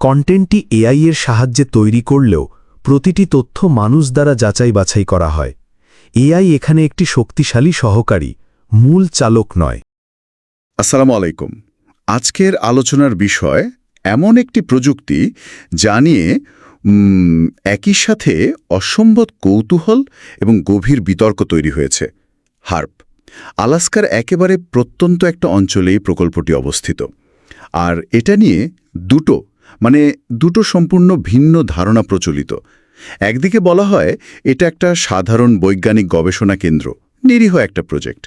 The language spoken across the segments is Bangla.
কন্টেন্টটি এআই এর সাহায্যে তৈরি করলেও প্রতিটি তথ্য মানুষ দ্বারা যাচাই বাছাই করা হয়। এআই এখানে একটি শক্তিশালী সহকারী, মূল চালক নয়। আসসালামু আলাইকুম। আজকের আলোচনার বিষয়, এমন একটি প্রযুক্তি যা নিয়ে একই সাথে অসম্ভব কৌতূহল এবং গভীর বিতর্ক তৈরি হয়েছে। হার্প, আলাস্কার একেবারে প্রত্যন্ত একটা অঞ্চলে প্রকল্পটি অবস্থিত। আর এটা নিয়ে দুটো মানে দুটো সম্পূর্ণ ভিন্ন ধারণা প্রচলিত। একদিকে বলা হয়, এটা একটা সাধারণ বৈজ্ঞানিক গবেষণা কেন্দ্র, নিরীহ একটা প্রজেক্ট।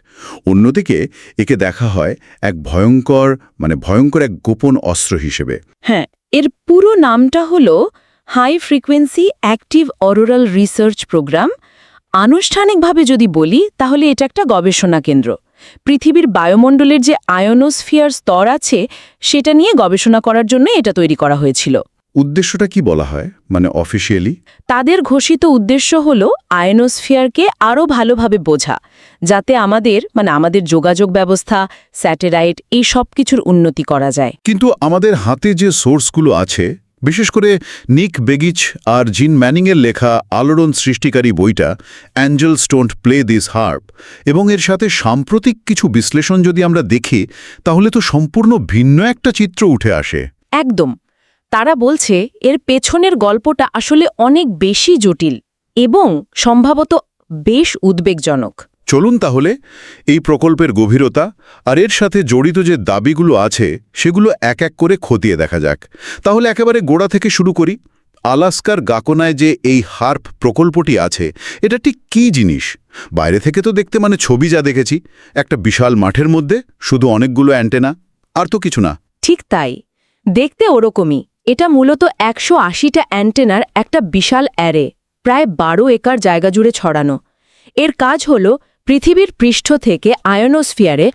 অন্যদিকে একে দেখা হয় এক ভয়ঙ্কর মানে ভয়ঙ্কর এক গোপন অস্ত্র হিসেবে। হ্যাঁ এর পুরো নামটা হলো high frequency active auroral research program. আনুষ্ঠানিকভাবে যদি বলি, তাহলে এটা একটা গবেষণা কেন্দ্র। পৃথিবীর বায়ুমণ্ডলের যে আয়োনোস্ফিয়ার স্তর আছে সেটা নিয়ে গবেষণা করার জন্য এটা তৈরি করা হয়েছিল। উদ্দেশ্যটা কি বলা হয়? মানে অফিসিয়ালি তাদের ঘোষিত উদ্দেশ্য হল আয়নোস্ফিয়ারকে আরও ভালোভাবে বোঝা যাতে আমাদের মানে আমাদের যোগাযোগ ব্যবস্থা স্যাটেলাইট এই সব কিছুর উন্নতি করা যায়। কিন্তু আমাদের হাতে যে সোর্সগুলো আছে বিশেষ করে নিক বেগিচ আর জিন ম্যানিংয়ের লেখা আলোড়ন সৃষ্টিকারী বইটা angel don't play this HAARP. এবং এর সাথে সাম্প্রতিক কিছু বিশ্লেষণ যদি আমরা দেখি, তাহলে তো সম্পূর্ণ ভিন্ন একটা চিত্র উঠে আসে। একদম। তারা বলছে, এর পেছনের গল্পটা আসলে অনেক বেশি জটিল এবং সম্ভবত বেশ উদ্বেগজনক। চলুন তাহলে এই প্রকল্পের গভীরতা আর এর সাথে জড়িত যে দাবিগুলো আছে সেগুলো এক এক করে খতিয়ে দেখা যাক। তাহলে একেবারে গোড়া থেকে শুরু করি। আলাস্কার গাকোনায় যে এই হার্প প্রকল্পটি আছে, এটা ঠিক কী জিনিস? বাইরে থেকে তো দেখতে মানে ছবি যা দেখেছি, একটা বিশাল মাঠের মধ্যে শুধু অনেকগুলো অ্যান্টেনা, আর তো কিছু না। ঠিক তাই। দেখতে ওরকমই। এটা মূলত একশো আশিটা অ্যান্টেনার একটা বিশাল অ্যারে, প্রায় বারো একর জায়গা জুড়ে ছড়ানো। এর কাজ হল পৃথিবীর পৃষ্ঠ থেকে আয়নোস্ফিয়ারে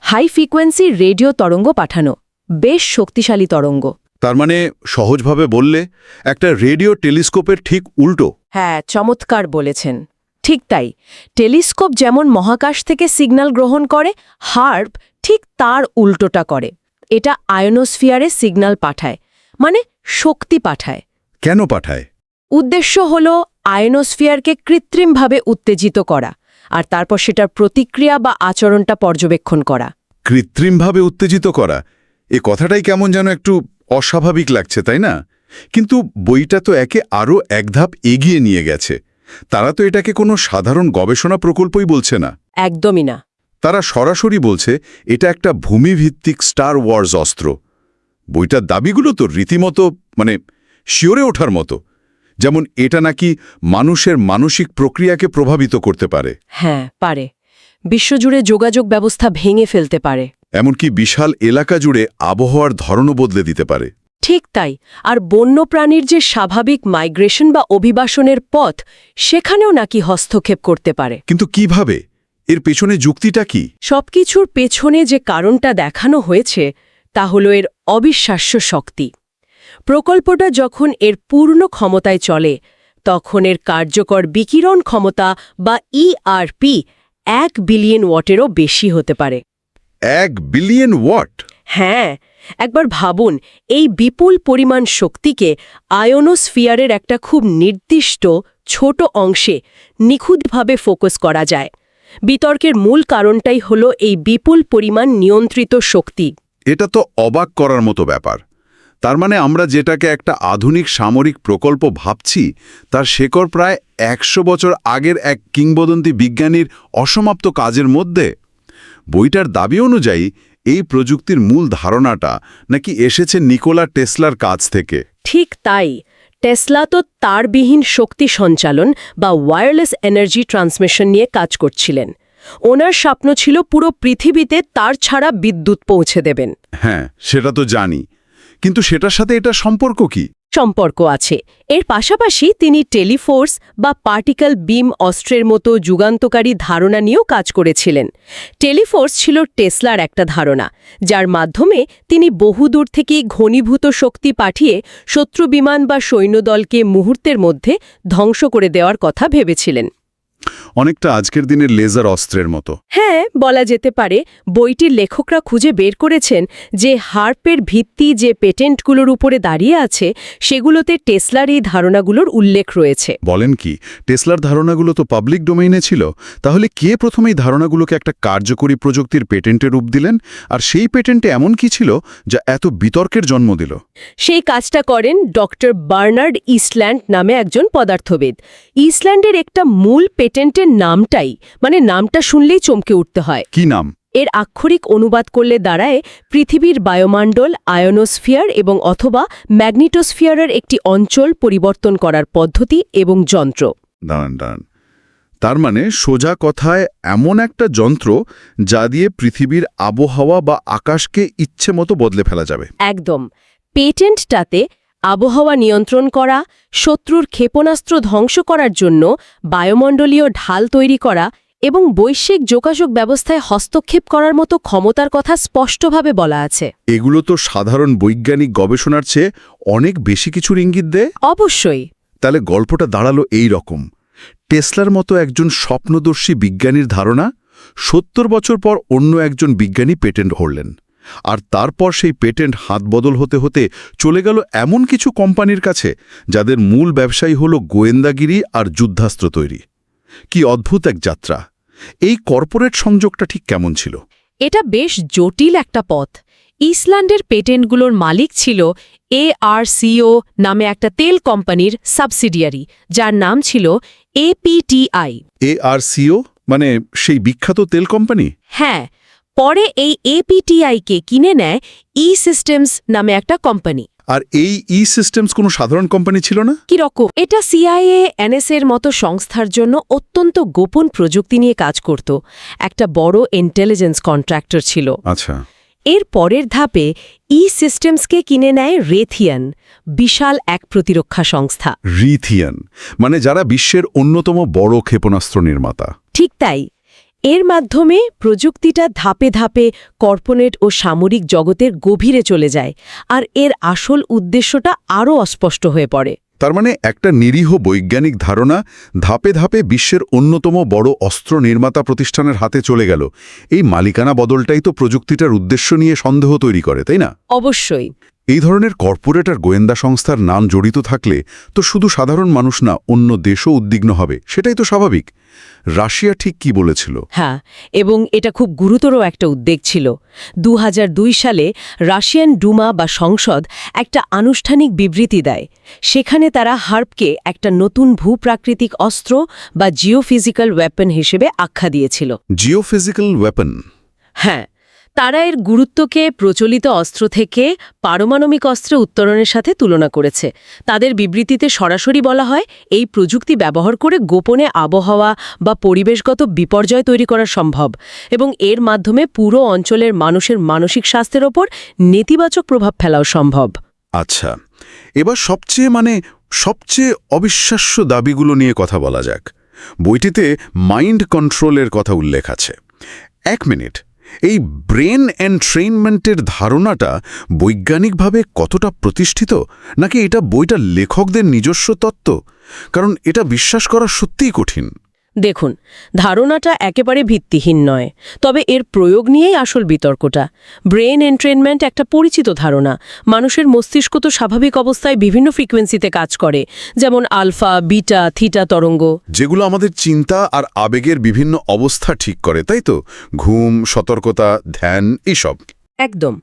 হাই ফ্রিকোয়েন্সি রেডিও তরঙ্গ পাঠানো। বেশ শক্তিশালী তরঙ্গ। তার মানে সহজভাবে বললে একটা রেডিও টেলিস্কোপের ঠিক উল্টো। হ্যাঁ চমৎকার বলেছেন। ঠিক তাই। টেলিস্কোপ যেমন মহাকাশ থেকে সিগন্যাল গ্রহণ করে হার্প ঠিক তার উল্টোটা করে। এটা আয়নোস্ফিয়ারে সিগন্যাল পাঠায় মানে শক্তি পাঠায়। কেন পাঠায়? উদ্দেশ্য হল আয়নোস্ফিয়ারকে কৃত্রিমভাবে উত্তেজিত করা। আর তারপর সেটার প্রতিক্রিয়া বা আচরণটা পর্যবেক্ষণ করা। কৃত্রিমভাবে উত্তেজিত করা। এ কথাটাই কেমন যেন একটু অস্বাভাবিক লাগছে তাই না? কিন্তু বইটা তো একে আরও এক ধাপ এগিয়ে নিয়ে গেছে। তারা তো এটাকে কোনো সাধারণ গবেষণা প্রকল্পই বলছে না। একদমই না। তারা সরাসরি বলছে এটা একটা ভূমিভিত্তিক স্টার ওয়ার্স অস্ত্র। বইটার দাবিগুলো তো রীতিমতো মানে শিওরে ওঠার মতো। যেমন এটা নাকি মানুষের মানসিক প্রক্রিয়াকে প্রভাবিত করতে পারে। হ্যাঁ পারে। বিশ্বজুড়ে যোগাযোগ ব্যবস্থা ভেঙে ফেলতে পারে। এমনকি বিশাল এলাকা জুড়ে আবহাওয়ার ধরনও বদলে দিতে পারে। ঠিক তাই। আর বন্যপ্রাণীর যে স্বাভাবিক মাইগ্রেশন বা অভিবাসনের পথ সেখানেও নাকি হস্তক্ষেপ করতে পারে। কিন্তু কীভাবে? এর পেছনে যুক্তিটা কি? সবকিছুর পেছনে যে কারণটা দেখানো হয়েছে তা হল এর অবিশ্বাস্য শক্তি। প্রকল্পটা যখন এর পূর্ণ ক্ষমতায় চলে তখন এর কার্যকর বিকিরণ ক্ষমতা বা ইআরপি এক বিলিয়ন ওয়াটেরও বেশি হতে পারে। এক বিলিয়ন ওয়াট? হ্যাঁ একবার ভাবুন এই বিপুল পরিমাণ শক্তিকে আয়োনোস্ফিয়ারের একটা খুব নির্দিষ্ট ছোট অংশে নিখুঁতভাবে ফোকাস করা যায়। বিতর্কের মূল কারণটাই হল এই বিপুল পরিমাণ নিয়ন্ত্রিত শক্তি। এটা তো অবাক করার মতো ব্যাপার। তার মানে আমরা যেটাকে একটা আধুনিক সামরিক প্রকল্প ভাবছি তার শেকড় প্রায় একশো বছর আগের এক কিংবদন্তি বিজ্ঞানীর অসমাপ্ত কাজের মধ্যে। বইটার দাবি অনুযায়ী এই প্রযুক্তির মূল ধারণাটা নাকি এসেছে নিকোলা টেসলার কাছ থেকে। ঠিক তাই। টেসলা তো তারবিহীন শক্তি সঞ্চালন বা ওয়্যারলেস এনার্জি ট্রান্সমিশন নিয়ে কাজ করছিলেন। ওনার স্বপ্ন ছিল পুরো পৃথিবীতে তার ছাড়া বিদ্যুৎ পৌঁছে দেবেন। হ্যাঁ সেটা তো জানি। কিন্তু সেটার সাথে এটা সম্পর্ক কি? সম্পর্ক আছে। এর পাশাপাশি তিনি টেলিফোর্স বা পার্টিকেল বিম অস্ত্রের মতো যুগান্তকারী ধারণা নিয়েও কাজ করেছিলেন। টেলিফোর্স ছিল টেসলার একটা ধারণা, যার মাধ্যমে তিনি বহুদূর থেকে ঘনীভূত শক্তি পাঠিয়ে শত্রু বিমান বা সৈন্যদলকে মুহূর্তের মধ্যে ধ্বংস করে দেওয়ার কথা ভেবেছিলেন। অনেকটা আজকের দিনের লেজার অস্ত্রের মতো। হ্যাঁ বলা যেতে পারে বইটির লেখকরা খুঁজে বের করেছেন যে হার্পের ভিত্তি যে পেটেন্টগুলোর উপরে দাঁড়িয়ে আছে সেগুলোতে টেসলার এই ধারণাগুলোর উল্লেখ রয়েছে। বলেন কি টেসলার ধারণাগুলো তো পাবলিক ডোমেইনে ছিল তাহলে কে প্রথমে এই ধারণাগুলোকে একটা কার্যকরী প্রযুক্তির পেটেন্টে রূপ দিলেন? আর সেই পেটেন্টে এমন কি ছিল যা এত বিতর্কের জন্ম দিল? সেই কাজটা করেন ডক্টর বার্নার্ড ইসল্যান্ড নামে একজন পদার্থবিদ। ইসল্যান্ডের একটা মূল পেটেন্টের নামটাই মানে নামটা শুনলেই চমকে উঠতে হয়। কি নাম? এর আক্ষরিক অনুবাদ করলে দাঁড়ায় পৃথিবীর বায়োমাণ্ডল আয়নোস্ফিয়ার এবং অথবা ম্যাগনেটোস্ফিয়ারের একটি অঞ্চল পরিবর্তন করার পদ্ধতি এবং যন্ত্র। দাঁড়ান দাঁড়ান। তার মানে সোজা কথায় এমন একটা যন্ত্র যা দিয়ে পৃথিবীর আবহাওয়া বা আকাশকে ইচ্ছে মতো বদলে ফেলা যাবে। একদম। পেটেন্টটাতে আবহাওয়া নিয়ন্ত্রণ করা শত্রুর ক্ষেপণাস্ত্র ধ্বংস করার জন্য বায়ুমণ্ডলীয় ঢাল তৈরি করা এবং বৈশ্বিক যোগাযোগ ব্যবস্থায় হস্তক্ষেপ করার মতো ক্ষমতার কথা স্পষ্টভাবে বলা আছে। এগুলো তো সাধারণ বৈজ্ঞানিক গবেষণার চেয়ে অনেক বেশি কিছুর ইঙ্গিত দেয়? অবশ্যই। তাহলে গল্পটা দাঁড়াল এই রকম। টেসলার মতো একজন স্বপ্নদর্শী বিজ্ঞানীর ধারণা সত্তর বছর পর অন্য একজন বিজ্ঞানী পেটেন্ট হরলেন আর তারপর সেই পেটেন্ট হাতবদল হতে হতে চলে গেল এমন কিছু কোম্পানির কাছে যাদের মূল ব্যবসায়ী হল গোয়েন্দাগিরি আর যুদ্ধাস্ত্র তৈরি। কি অদ্ভুত এক যাত্রা! এই কর্পোরেট সংযোগটা ঠিক কেমন ছিল? এটা বেশ জটিল একটা পথ। ইসল্যান্ডের পেটেন্টগুলোর মালিক ছিল এআরসিও নামে একটা তেল কোম্পানির সাবসিডিয়ারি যার নাম ছিল এপিটিআই এ আর সিও মানে সেই বিখ্যাত তেল কোম্পানি? হ্যাঁ পরে এই এপিটিআইকে কিনে নেয় ই সিস্টেমস নামে একটা কোম্পানি আর এই ই সিস্টেমস কোনো সাধারণ কোম্পানি ছিল না? কীরকম? এটা সিআইএ এনএসএর মতো সংস্থার জন্য অত্যন্ত গোপন প্রযুক্তি নিয়ে কাজ করত। একটা বড় ইন্টেলিজেন্স কন্ট্রাক্টর ছিল। আচ্ছা। এর পরের ধাপে ই সিস্টেমসকে কিনে নেয় রেথিয়ান বিশাল এক প্রতিরক্ষা সংস্থা। রিথিয়ান মানে যারা বিশ্বের অন্যতম বড় ক্ষেপণাস্ত্র নির্মাতা। ঠিক তাই। এর মাধ্যমে প্রযুক্তিটা ধাপে ধাপে কর্পোরেট ও সামরিক জগতের গভীরে চলে যায় আর এর আসল উদ্দেশ্যটা আরও অস্পষ্ট হয়ে পড়ে। তার মানে একটা নিরীহ বৈজ্ঞানিক ধারণা ধাপে ধাপে বিশ্বের অন্যতম বড় অস্ত্র নির্মাতা প্রতিষ্ঠানের হাতে চলে গেল। এই মালিকানা বদলটাই তো প্রযুক্তিটার উদ্দেশ্য নিয়ে সন্দেহ তৈরি করে তাই না? অবশ্যই। এই ধরনের কর্পোরেট আর গোয়েন্দা সংস্থার নাম জড়িত থাকলে তো শুধু সাধারণ মানুষ না অন্য দেশও উদ্বিগ্ন হবে। সেটাই তো স্বাভাবিক। রাশিয়া ঠিক কি বলেছিল? হ্যাঁ এবং এটা খুব গুরুতর একটা উদ্বেগ ছিল। দু হাজার দুই সালে রাশিয়ান ডুমা বা সংসদ একটা আনুষ্ঠানিক বিবৃতি দেয়। সেখানে তারা হার্পকে একটা নতুন ভূপ্রাকৃতিক অস্ত্র বা জিওফিজিক্যাল ওয়েপন হিসেবে আখ্যা দিয়েছিল। Geophysical weapon? হ্যাঁ তারা এর গুরুত্বকে প্রচলিত অস্ত্র থেকে পারমাণবিক অস্ত্রে উত্তরণের সাথে তুলনা করেছে। তাদের বিবৃতিতে সরাসরি বলা হয়, এই প্রযুক্তি ব্যবহার করে গোপনে আবহাওয়া বা পরিবেশগত বিপর্যয় তৈরি করা সম্ভব এবং এর মাধ্যমে পুরো অঞ্চলের মানুষের মানসিক স্বাস্থ্যের ওপর নেতিবাচক প্রভাব ফেলাও সম্ভব। আচ্ছা এবার সবচেয়ে মানে সবচেয়ে অবিশ্বাস্য দাবিগুলো নিয়ে কথা বলা যাক। বইটিতে মাইন্ড কন্ট্রোলের কথা উল্লেখ আছে। এক মিনিট এই ব্রেন এন্ট্রেইনমেন্টের ধারণাটা বৈজ্ঞানিকভাবে কতটা প্রতিষ্ঠিত? নাকি এটা বইটা লেখকদের নিজস্ব তত্ত্ব? কারণ এটা বিশ্বাস করা সত্যিই কঠিন। দেখুন ধারণাটা একেবারে ভিত্তিহীন নয় তবে এর প্রয়োগ নিয়েই আসল বিতর্কটা। ব্রেন এন্ট্রেনমেন্ট একটা পরিচিত ধারণা। মানুষের মস্তিষ্ক তো স্বাভাবিক অবস্থায় বিভিন্ন ফ্রিকোয়েন্সিতে কাজ করে যেমন আলফা বিটা থিটা তরঙ্গ। যেগুলো আমাদের চিন্তা আর আবেগের বিভিন্ন অবস্থা ঠিক করে তাই তো? ঘুম সতর্কতা ধ্যান এসব। একদম।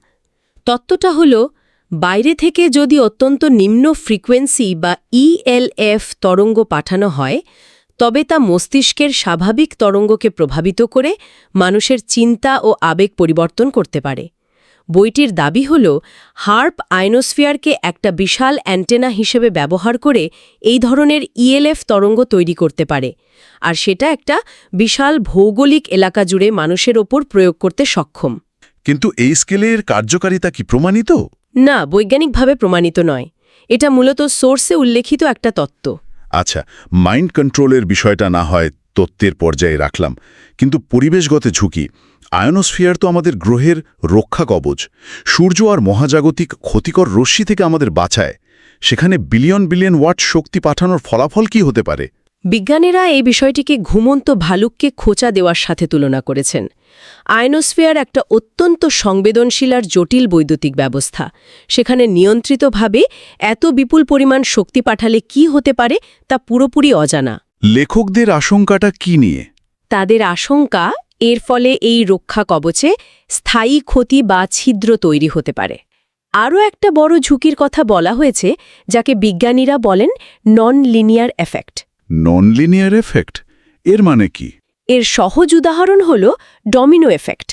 তত্ত্বটা হলো বাইরে থেকে যদি অত্যন্ত নিম্ন ফ্রিকোয়েন্সি বা ইএলএফ তরঙ্গ পাঠানো হয় তবে তা মস্তিষ্কের স্বাভাবিক তরঙ্গকে প্রভাবিত করে মানুষের চিন্তা ও আবেগ পরিবর্তন করতে পারে। বইটির দাবি হল হার্প আইনোস্ফিয়ারকে একটা বিশাল অ্যান্টেনা হিসেবে ব্যবহার করে এই ধরনের ইএলএফ তরঙ্গ তৈরি করতে পারে আর সেটা একটা বিশাল ভৌগোলিক এলাকা জুড়ে মানুষের ওপর প্রয়োগ করতে সক্ষম। কিন্তু এই স্কেলের কার্যকারিতা কি প্রমাণিত? না বৈজ্ঞানিকভাবে প্রমাণিত নয়। এটা মূলত সোর্সে উল্লেখিত একটা তত্ত্ব। আচ্ছা মাইন্ড কন্ট্রোলের বিষয়টা না হয় তত্ত্বের পর্যায়ে রাখলাম। কিন্তু পরিবেশগত ঝুঁকি আয়নোস্ফিয়ার তো আমাদের গ্রহের রক্ষা কবচ। সূর্য আর মহাজাগতিক ক্ষতিকর রশ্মি থেকে আমাদের বাঁচায়। সেখানে বিলিয়ন বিলিয়ন ওয়াট শক্তি পাঠানোর ফলাফল কি হতে পারে? বিজ্ঞানীরা এই বিষয়টিকে ঘুমন্ত ভালুককে খোঁচা দেওয়ার সাথে তুলনা করেছেন। আয়নোস্ফিয়ার একটা অত্যন্ত সংবেদনশীল আর জটিল বৈদ্যুতিক ব্যবস্থা। সেখানে নিয়ন্ত্রিতভাবে এত বিপুল পরিমাণ শক্তি পাঠালে কি হতে পারে তা পুরোপুরি অজানা। লেখকদের আশঙ্কাটা কি নিয়ে? তাদের আশঙ্কা এর ফলে এই রক্ষা কবচে স্থায়ী ক্ষতি বা ছিদ্র তৈরি হতে পারে। আরও একটা বড় ঝুঁকির কথা বলা হয়েছে যাকে বিজ্ঞানীরা বলেন non linear effect non linear effect এর মানে কি? এর সহজ উদাহরণ হল ডমিনো এফেক্ট।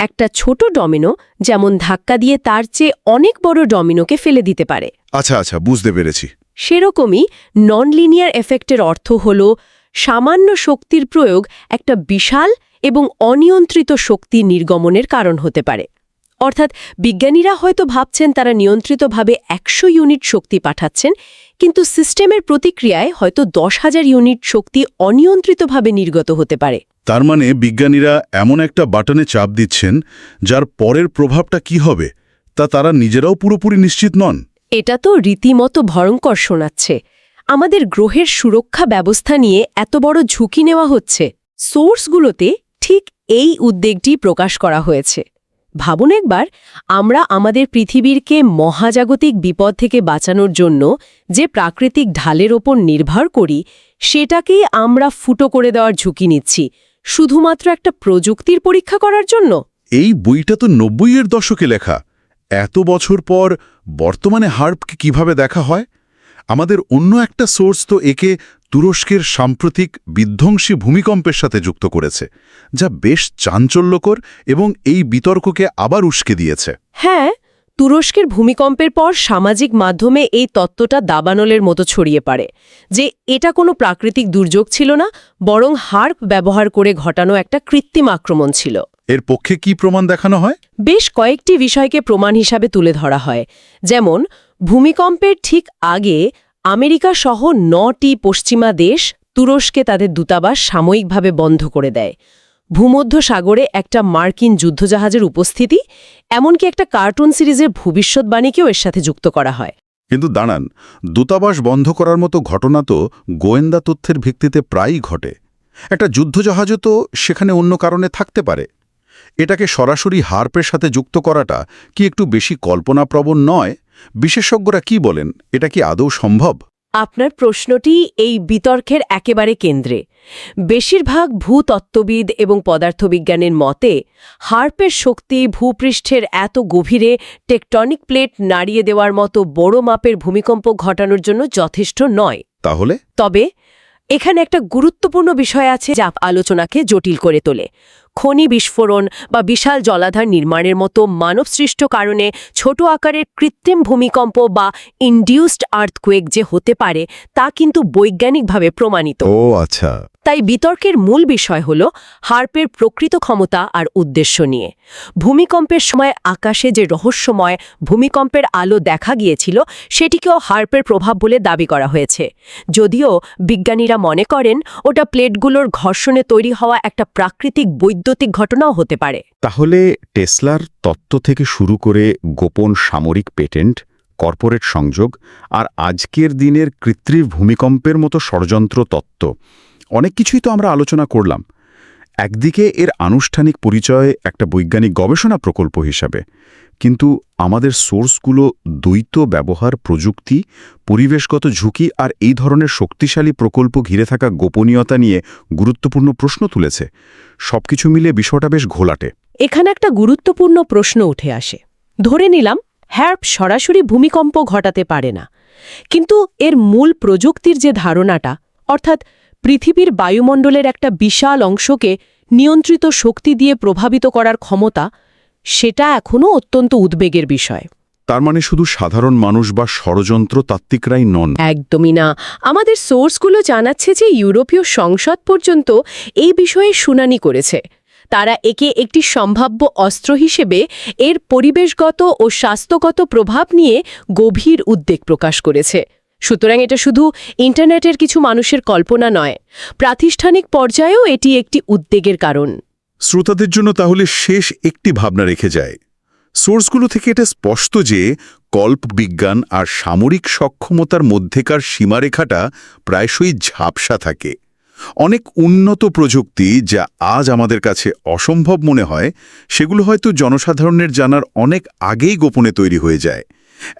একটা ছোট ডমিনো যেমন ধাক্কা দিয়ে তার চেয়ে অনেক বড় ডমিনোকে ফেলে দিতে পারে। আচ্ছা আচ্ছা বুঝতে পেরেছি। সেরকমই নন লিনিয়ার এফেক্টের অর্থ হল সামান্য শক্তির প্রয়োগ একটা বিশাল এবং অনিয়ন্ত্রিত শক্তি নির্গমনের কারণ হতে পারে। অর্থাৎ বিজ্ঞানীরা হয়তো ভাবছেন তারা নিয়ন্ত্রিতভাবে একশো ইউনিট শক্তি পাঠাচ্ছেন কিন্তু সিস্টেমের প্রতিক্রিয়ায় হয়তো দশ হাজার ইউনিট শক্তি অনিয়ন্ত্রিতভাবে নির্গত হতে পারে। তার মানে বিজ্ঞানীরা এমন একটা বাটনে চাপ দিচ্ছেন যার পরের প্রভাবটা কি হবে তা তারা নিজেরাও পুরোপুরি নিশ্চিত নন। এটা তো রীতিমতো ভয়ঙ্কর শোনাচ্ছে। আমাদের গ্রহের সুরক্ষা ব্যবস্থা নিয়ে এত বড় ঝুঁকি নেওয়া হচ্ছে। সোর্সগুলোতে ঠিক এই উদ্বেগটি প্রকাশ করা হয়েছে। ভাবুন একবার, আমরা আমাদের পৃথিবীরকে মহাজাগতিক বিপদ থেকে বাঁচানোর জন্য যে প্রাকৃতিক ঢালের ওপর নির্ভর করি, সেটাকেই আমরা ফুটো করে দেওয়ার ঝুঁকি নিচ্ছি, শুধুমাত্র একটা প্রযুক্তির পরীক্ষা করার জন্য? এই বইটা তো নব্বইয়ের দশকে লেখা। এত বছর পর বর্তমানে হার্পকে কীভাবে দেখা হয়? আমাদের অন্য একটা সোর্স তো একে তুরস্কের সাম্প্রতিক বিধ্বংসী ভূমিকম্পের সাথে যুক্ত করেছে যা বেশ চাঞ্চল্যকর এবং এই বিতর্ককে আবার উস্কে দিয়েছে। হ্যাঁ তুরস্কের ভূমিকম্পের পর সামাজিক মাধ্যমে এই তত্ত্বটা দাবানলের মতো ছড়িয়ে পড়ে যে এটা কোনো প্রাকৃতিক দুর্যোগ ছিল না বরং হার্প ব্যবহার করে ঘটানো একটা কৃত্রিম আক্রমণ ছিল। এর পক্ষে কি প্রমাণ দেখানো হয়? বেশ কয়েকটি বিষয়কে প্রমাণ হিসাবে তুলে ধরা হয় যেমন ভূমিকম্পের ঠিক আগে আমেরিকা সহ নটি পশ্চিমা দেশ তুরস্কে তাদের দূতাবাস সাময়িকভাবে বন্ধ করে দেয়। ভূমধ্য সাগরে একটা মার্কিন যুদ্ধজাহাজের উপস্থিতি, এমনকি একটা কার্টুন সিরিজের ভবিষ্যৎবাণীকেও এর সাথে যুক্ত করা হয়। কিন্তু দাঁড়ান, দূতাবাস বন্ধ করার মতো ঘটনা তো গোয়েন্দা তথ্যের ভিত্তিতে প্রায়ই ঘটে। একটা যুদ্ধজাহাজও তো সেখানে অন্য কারণে থাকতে পারে। এটাকে সরাসরি হার্পের সাথে যুক্ত করাটা কি একটু বেশি কল্পনাপ্রবণ নয়? বিশেষজ্ঞরা কি বলেন এটা কি আদৌ সম্ভব? আপনার প্রশ্নটি এই বিতর্কের একেবারে কেন্দ্রে। বেশিরভাগ ভূতত্ত্ববিদ এবং পদার্থবিজ্ঞানের মতে হার্পের শক্তি ভূপৃষ্ঠের এত গভীরে টেকটনিক প্লেট নাড়িয়ে দেওয়ার মতো বড় মাপের ভূমিকম্প ঘটানোর জন্য যথেষ্ট নয়। তাহলে? তবে এখানে একটা গুরুত্বপূর্ণ বিষয় আছে যা আলোচনাকে জটিল করে তোলে। খনি বিস্ফোরণ বা বিশাল জলাধার নির্মাণের মতো মানবসৃষ্ট কারণে ছোট আকারের কৃত্রিম ভূমিকম্প বা ইনডিউসড আর্থকুয়েক যে হতে পারে তা কিন্তু বৈজ্ঞানিকভাবে প্রমাণিত। ও আচ্ছা। তাই বিতর্কের মূল বিষয় হল হার্পের প্রকৃত ক্ষমতা আর উদ্দেশ্য নিয়ে। ভূমিকম্পের সময় আকাশে যে রহস্যময় ভূমিকম্পের আলো দেখা গিয়েছিল সেটিকেও হার্পের প্রভাব বলে দাবি করা হয়েছে। যদিও বিজ্ঞানীরা মনে করেন ওটা প্লেটগুলোর ঘর্ষণে তৈরি হওয়া একটা প্রাকৃতিক বৈদ্যুতিক ঘটনাও হতে পারে। তাহলে টেসলার তত্ত্ব থেকে শুরু করে গোপন সামরিক পেটেন্ট, কর্পোরেট সংযোগ আর আজকের দিনের কৃত্রিম ভূমিকম্পের মতো ষড়যন্ত্র তত্ত্ব, অনেক কিছুই তো আমরা আলোচনা করলাম। একদিকে এর আনুষ্ঠানিক পরিচয় একটা বৈজ্ঞানিক গবেষণা প্রকল্প হিসাবে, কিন্তু আমাদের সোর্সগুলো দ্বৈত ব্যবহার, প্রযুক্তি, পরিবেশগত ঝুঁকি আর এই ধরনের শক্তিশালী প্রকল্প ঘিরে থাকা গোপনীয়তা নিয়ে গুরুত্বপূর্ণ প্রশ্ন তুলেছে। সবকিছু মিলে বিষয়টা বেশ ঘোলাটে। এখানে একটা গুরুত্বপূর্ণ প্রশ্ন উঠে আসে। ধরে নিলাম, হ্যার্প সরাসরি ভূমিকম্প ঘটাতে পারে না। কিন্তু এর মূল প্রযুক্তির যে ধারণাটা, অর্থাৎ পৃথিবীর বায়ুমণ্ডলের একটা বিশাল অংশকে নিয়ন্ত্রিত শক্তি দিয়ে প্রভাবিত করার ক্ষমতা সেটা এখনও অত্যন্ত উদ্বেগের বিষয়। তার মানে শুধু সাধারণ মানুষ বা ষড়যন্ত্র তাত্ত্বিকরাই নন। একদমই না। আমাদের সোর্সগুলো জানাচ্ছে যে ইউরোপীয় সংসদ পর্যন্ত এই বিষয়ে শুনানি করেছে। তারা একে একটি সম্ভাব্য অস্ত্র হিসেবে এর পরিবেশগত ও স্বাস্থ্যগত প্রভাব নিয়ে গভীর উদ্বেগ প্রকাশ করেছে। সুতরাং এটা শুধু ইন্টারনেটের কিছু মানুষের কল্পনা নয়। প্রাতিষ্ঠানিক পর্যায়েও এটি একটি উদ্বেগের কারণ। শ্রোতাদের জন্য তাহলে শেষ একটি ভাবনা রেখে যায়। সোর্সগুলো থেকে এটা স্পষ্ট যে, কল্প বিজ্ঞান আর সামরিক সক্ষমতার মধ্যেকার সীমারেখাটা প্রায়শই ঝাপসা থাকে। অনেক উন্নত প্রযুক্তি যা আজ আমাদের কাছে অসম্ভব মনে হয়, সেগুলো হয়তো জনসাধারণের জানার অনেক আগেই গোপনে তৈরি হয়ে যায়।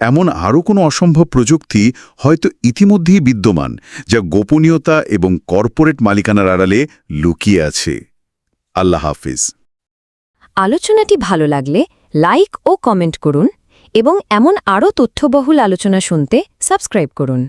এমন আরও কোনো অসম্ভব প্রযুক্তি হয়তো ইতিমধ্যেই বিদ্যমান, যা গোপনীয়তা এবং কর্পোরেট মালিকানার আড়ালে লুকিয়ে আছে। আল্লাহ হাফিজ। আলোচনাটি ভালো লাগলে লাইক ও কমেন্ট করুন এবং এমন আরও তথ্যবহুল আলোচনা শুনতে সাবস্ক্রাইব করুন।